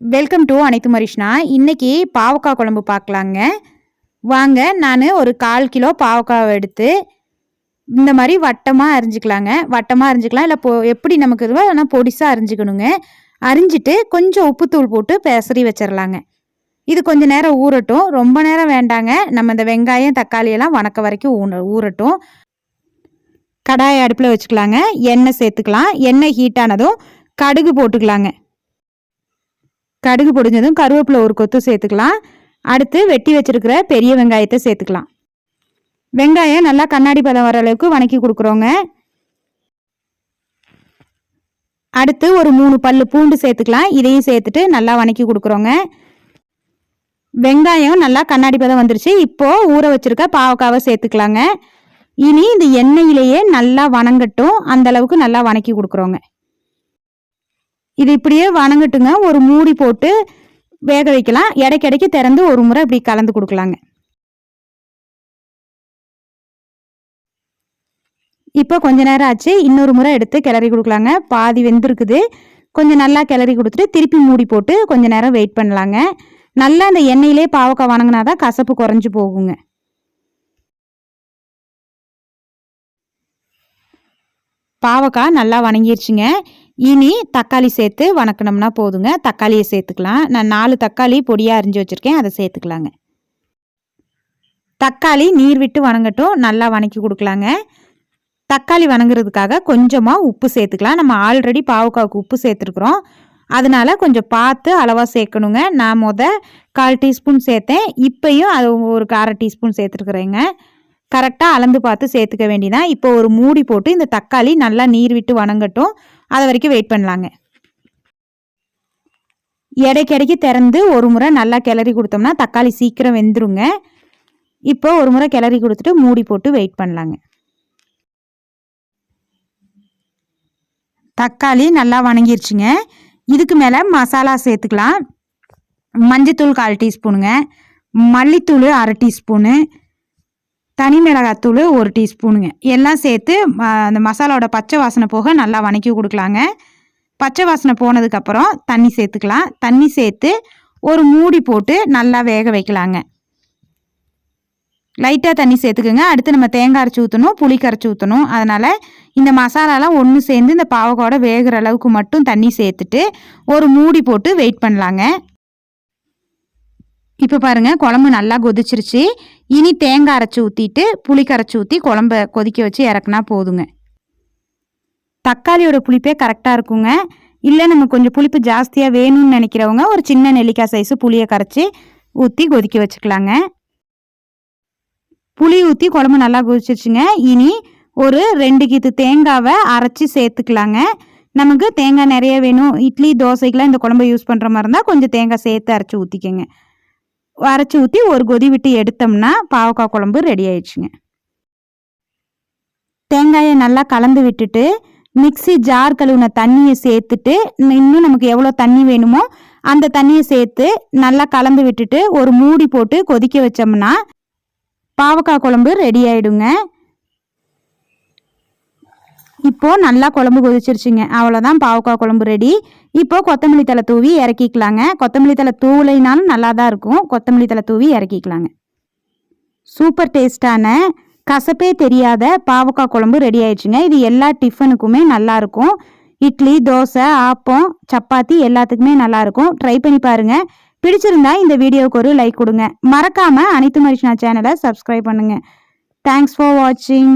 Welcome to அனைத்து மரிஷ்னா. இன்றைக்கி பாவக்காய் குழம்பு பார்க்கலாங்க. வாங்க நான் ஒரு கால் கிலோ பாவக்காவை எடுத்து இந்த மாதிரி வட்டமாக அரிஞ்சிக்கலாங்க. வட்டமாக அரிஞ்சிக்கலாம். இல்லை பொ எப்படி நமக்கு இதுவோ ஆனால் பொடிசாக அரிஞ்சிக்கணுங்க. அரிஞ்சிட்டு கொஞ்சம் உப்புத்தூள் போட்டு பெசரி வச்சிடலாங்க இது கொஞ்சம் நேரம் ஊறட்டும். ரொம்ப நேரம் வேண்டாங்க. நம்ம இந்த வெங்காயம் தக்காளியெல்லாம் வணக்க வரைக்கும் ஊன ஊறட்டும். கடாயை அடுப்பில் வச்சுக்கலாங்க. எண்ணெய் சேர்த்துக்கலாம். எண்ணெய் ஹீட்டானதும் கடுகு போட்டுக்கலாங்க. கடுகு பொடிஞ்சதும் கருவேப்பிலை ஒரு கொத்து சேர்த்துக்கலாம். அடுத்து வெட்டி வச்சிருக்கிற பெரிய வெங்காயத்தை சேர்த்துக்கலாம். வெங்காயம் நல்லா கண்ணாடி பதம் வர அளவுக்கு வணக்கி கொடுக்குறோங்க. அடுத்து ஒரு மூணு பல்லு பூண்டு சேர்த்துக்கலாம். இதையும் சேர்த்துட்டு நல்லா வணக்கி கொடுக்குறோங்க. வெங்காயம் நல்லா கண்ணாடி பதம் வந்துருச்சு. இப்போது ஊற வச்சிருக்க பாவக்காவை சேர்த்துக்கலாங்க. இனி இந்த எண்ணெயிலேயே நல்லா வணங்கட்டும். அந்தளவுக்கு நல்லா வணக்கி கொடுக்குறோங்க. இது இப்படியே வணங்கட்டுங்க. ஒரு மூடி போட்டு வேக வைக்கலாம். இடைக்கிடைக்கு திறந்து ஒரு முறை இப்படி கலந்து கொடுக்கலாங்க. இப்போ கொஞ்ச நேரம் ஆச்சு. இன்னொரு முறை எடுத்து கிளறி கொடுக்கலாங்க. பாதி வெந்திருக்குது. கொஞ்சம் நல்லா கிளறி கொடுத்துட்டு திருப்பி மூடி போட்டு கொஞ்ச நேரம் வெயிட் பண்ணலாங்க. நல்லா அந்த எண்ணெயிலே பாவக்காய் வணங்கினா தான் கசப்பு குறைஞ்சு போகுங்க. பாவக்காய் நல்லா வணங்கிருச்சுங்க. இனி தக்காளி சேர்த்து வணக்கணும்னா போதுங்க. தக்காளியை சேர்த்துக்கலாம். நான் நாலு தக்காளி பொடியாக அரிஞ்சு வச்சுருக்கேன். அதை சேர்த்துக்கலாங்க. தக்காளி நீர் விட்டு வணங்கட்டும். நல்லா வணக்கி கொடுக்கலாங்க. தக்காளி வணங்குறதுக்காக கொஞ்சமாக உப்பு சேர்த்துக்கலாம். நம்ம ஆல்ரெடி பாவக்காவுக்கு உப்பு சேர்த்துருக்குறோம். அதனால் கொஞ்சம் பார்த்து அளவாக சேர்க்கணுங்க. நான் முத கால் டீஸ்பூன் சேர்த்தேன். இப்பையும் அது ஒரு அரை டீஸ்பூன் சேர்த்துருக்குறேங்க. கரெக்டாக அளந்து பார்த்து சேர்த்துக்க வேண்டிதான். இப்போ ஒரு மூடி போட்டு இந்த தக்காளி நல்லா நீர் விட்டு வணங்கட்டும். அது வரைக்கும் வெயிட் பண்ணலாங்க. இடைக்கிடைக்கு திறந்து ஒரு முறை நல்லா கிளறி கொடுத்தோம்னா தக்காளி சீக்கிரம் வெந்துருங்க. இப்போ ஒரு முறை கிளறி கொடுத்துட்டு மூடி போட்டு வெயிட் பண்ணலாங்க. தக்காளி நல்லா வணங்கிருச்சுங்க. இதுக்கு மேலே மசாலா சேர்த்துக்கலாம். மஞ்சத்தூள் கால் டீஸ்பூனுங்க. மல்லித்தூள் அரை டீஸ்பூனு. தனி மிளகாத்தூள் ஒரு டீஸ்பூனுங்க. எல்லாம் சேர்த்து அந்த மசாலாவோட பச்சை வாசனை போக நல்லா வணக்கி கொடுக்கலாங்க. பச்சை வாசனை போனதுக்கப்புறம் தண்ணி சேர்த்துக்கலாம். தண்ணி சேர்த்து ஒரு மூடி போட்டு நல்லா வேக வைக்கலாங்க. லைட்டாக தண்ணி சேர்த்துக்குங்க. அடுத்து நம்ம தேங்காய் அரைச்சி ஊற்றணும் புளி கரைச்சி ஊற்றணும் அதனால் இந்த மசாலாலாம் ஒன்று சேர்ந்து இந்த பாவக்கோட வேகிற அளவுக்கு மட்டும் தண்ணி சேர்த்துட்டு ஒரு மூடி போட்டு வெயிட் பண்ணலாங்க. இப்போ பாருங்கள் குழம்பு நல்லா கொதிச்சிருச்சு. இனி தேங்காய் அரைச்சி ஊற்றிட்டு புளி கரைச்சி ஊற்றி குழம்ப கொதிக்க வச்சு இறக்குனா போதுங்க. தக்காளியோட புளிப்பே கரெக்டாக இருக்குங்க. இல்லை நம்ம கொஞ்சம் புளிப்பு ஜாஸ்தியாக வேணும்னு நினைக்கிறவங்க ஒரு சின்ன நெல்லிக்காய் சைஸு புளியை கரைச்சி ஊற்றி கொதிக்க வச்சுக்கலாங்க. புளி ஊற்றி குழம்பு நல்லா கொதிச்சிருச்சுங்க. இனி ஒரு ரெண்டு கீத்து தேங்காவை அரைச்சி சேர்த்துக்கலாங்க. நமக்கு தேங்காய் நிறைய வேணும். இட்லி தோசைக்கெலாம் இந்த குழம்பு யூஸ் பண்ணுற மாதிரி இருந்தால் கொஞ்சம் தேங்காய் சேர்த்து அரைச்சி ஊற்றிக்கங்க அரைச்சி ஊற்றி ஒரு கொதி விட்டு எடுத்தோம்னா பாவக்காய் குழம்பு ரெடி ஆயிடுச்சுங்க. தேங்காயை நல்லா கலந்து விட்டுட்டு மிக்சி ஜார் கழுவின தண்ணியை சேர்த்துட்டு இன்னும் நமக்கு எவ்வளோ தண்ணி வேணுமோ அந்த தண்ணியை சேர்த்து நல்லா கலந்து விட்டுட்டு ஒரு மூடி போட்டு கொதிக்க வச்சோம்னா பாவக்காய் குழம்பு ரெடி ஆயிடுங்க. இப்போ நல்லா குழம்பு கொதிச்சிருச்சுங்க. அவ்வளோதான் பாவக்காய் குழம்பு ரெடி இப்போ கொத்தமல்லி தலை தூவி இறக்கிக்கலாங்க. கொத்தமல்லி தலை தூவலைனாலும் நல்லா தான் இருக்கும். கொத்தமல்லி தலை தூவி இறக்கிக்கலாங்க. சூப்பர் டேஸ்டான கசப்பே தெரியாத பாவக்காய் குழம்பு ரெடி ஆயிடுச்சுங்க. இது எல்லா டிஃபனுக்குமே நல்லா இருக்கும். இட்லி தோசை ஆப்பம் சப்பாத்தி எல்லாத்துக்குமே நல்லா இருக்கும். ட்ரை பண்ணி பாருங்க. பிடிச்சிருந்தா இந்த வீடியோவுக்கு ஒரு லைக் கொடுங்க. மறக்காம அனைத்து மரிஷ்னா சேனலை சப்ஸ்கிரைப் பண்ணுங்க. தேங்க்ஸ் ஃபார் வாட்சிங்